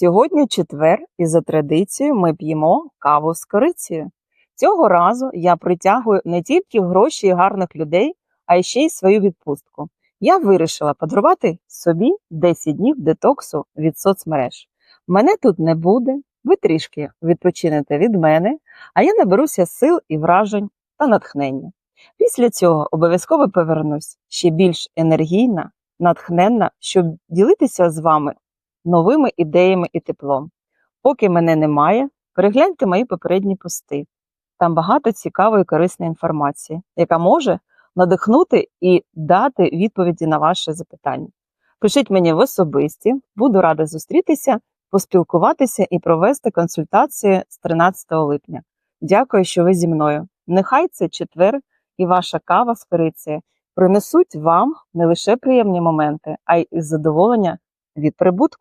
Сьогодні четвер, і за традицією ми п'ємо каву з корицею. Цього разу я притягую не тільки гроші і гарних людей, а ще й свою відпустку. Я вирішила подарувати собі 10 днів детоксу від соцмереж. Мене тут не буде, ви трішки відпочинете від мене, а я наберуся сил і вражень та натхнення. Після цього обов'язково повернусь ще більш енергійна, натхненна, щоб ділитися з вами новими ідеями і теплом. Поки мене немає, перегляньте мої попередні пости. Там багато цікавої і корисної інформації, яка може надихнути і дати відповіді на ваші запитання. Пишіть мені в особисті, буду рада зустрітися, поспілкуватися і провести консультації з 13 липня. Дякую, що ви зі мною. Нехай це четвер і ваша кава з корицею принесуть вам не лише приємні моменти, а й задоволення від прибутку.